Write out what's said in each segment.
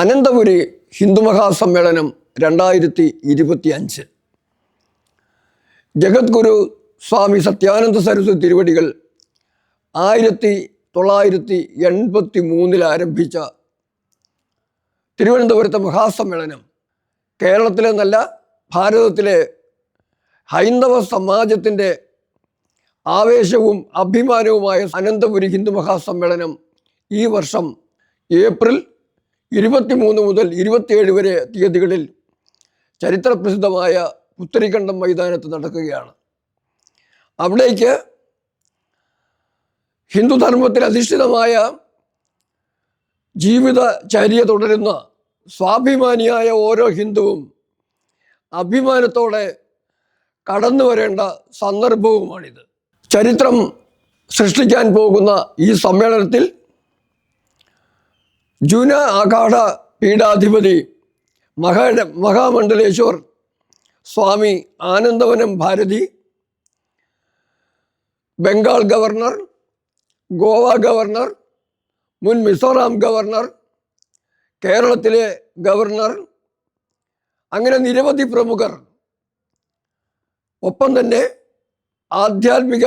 അനന്തപുരി ഹിന്ദുമഹാസമ്മേളനം രണ്ടായിരത്തി ഇരുപത്തി അഞ്ച് ജഗദ്ഗുരു സ്വാമി സത്യാനന്ദ സരസ്വതി തിരുവടികൾ ആയിരത്തി തൊള്ളായിരത്തി എൺപത്തി മൂന്നിൽ ആരംഭിച്ച തിരുവനന്തപുരത്തെ മഹാസമ്മേളനം കേരളത്തിലെ നല്ല ഭാരതത്തിലെ ഹൈന്ദവ സമാജത്തിന്റെ ആവേശവും അഭിമാനവുമായ അനന്തപുരി ഹിന്ദു മഹാസമ്മേളനം ഈ വർഷം ഏപ്രിൽ ഇരുപത്തിമൂന്ന് മുതൽ ഇരുപത്തിയേഴ് വരെ തീയതികളിൽ ചരിത്രപ്രസിദ്ധമായ പുത്തരിക്കണ്ടം മൈതാനത്ത് നടക്കുകയാണ്. അവിടേക്ക് ഹിന്ദുധർമ്മത്തിൽ അധിഷ്ഠിതമായ ജീവിതചര്യ തുടരുന്ന സ്വാഭിമാനിയായ ഓരോ ഹിന്ദുവും അഭിമാനത്തോടെ കടന്നു വരേണ്ട സന്ദർഭവുമാണിത്. ചരിത്രം സൃഷ്ടിക്കാൻ പോകുന്ന ഈ സമ്മേളനത്തിൽ ജൂന ആഘാട പീഠാധിപതി മഹാ മഹാമണ്ഡലേശ്വർ സ്വാമി ആനന്ദവനം ഭാരതി ബംഗാൾ ഗവർണർ ഗോവ ഗവർണർ മുൻ മിസോറാം ഗവർണർ കേരളത്തിലെ ഗവർണർ അങ്ങനെ നിരവധി പ്രമുഖർ. ഒപ്പം തന്നെ ആധ്യാത്മിക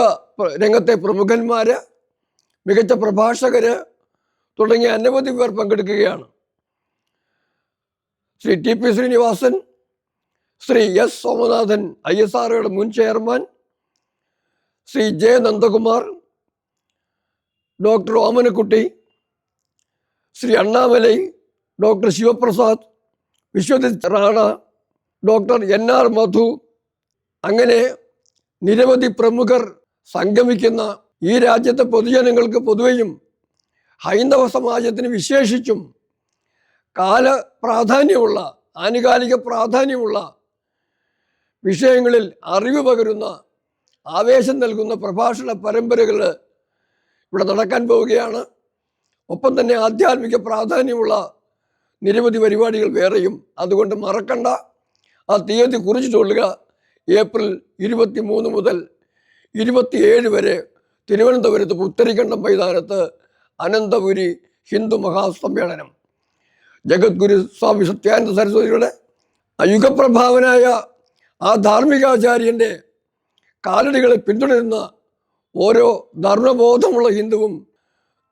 രംഗത്തെ പ്രമുഖന്മാർ മികച്ച പ്രഭാഷകർ തുടങ്ങിയ അനവധി പേർ പങ്കെടുക്കുകയാണ്. Shri T P Srinivasan Shri S Somanathan I S ആർഒയുടെ മുൻ chairman Shri J Nandakumar doctor Omanakutty Shri Annamalai doctor Sivaprasad Vishwajit Rana doctor N R Madhu അങ്ങനെ നിരവധി പ്രമുഖർ സംഗമിക്കുന്ന ഈ രാജ്യത്തെ പൊതുജനങ്ങൾക്ക് പൊതുവെയും ഹൈന്ദവ സമാജത്തിന് വിശേഷിച്ചും കാല പ്രാധാന്യമുള്ള ആനുകാലിക പ്രാധാന്യമുള്ള വിഷയങ്ങളിൽ അറിവ് പകരുന്ന ആവേശം നൽകുന്ന പ്രഭാഷണ പരമ്പരകൾ ഇവിടെ നടക്കാൻ പോവുകയാണ്. ഒപ്പം തന്നെ ആധ്യാത്മിക പ്രാധാന്യമുള്ള നിരവധി പരിപാടികൾ വേറെയും. അതുകൊണ്ട് മറക്കണ്ട. ആ തീയതി കുറിച്ചിട്ടുകൊള്ളുക ഏപ്രിൽ ഇരുപത്തി മൂന്ന് മുതൽ ഇരുപത്തിയേഴ് വരെ തിരുവനന്തപുരത്ത് പുത്തരിക്കണ്ടം മൈതാനത്ത് അനന്തപുരി ഹിന്ദു മഹാസമ്മേളനം. ജഗദ്ഗുരു സ്വാമി സത്യാനന്ദ സരസ്വതിയുടെ യുഗപ്രഭാവനായ ആ ധാർമ്മികാചാര്യന്റെ കാലടികളെ പിന്തുടരുന്ന ഓരോ ധർമ്മബോധമുള്ള ഹിന്ദുവും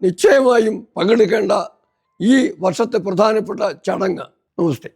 നിശ്ചയമായും പങ്കെടുക്കേണ്ട ഈ വർഷത്തെ പ്രധാനപ്പെട്ട ചടങ്ങ്. നമസ്തേ.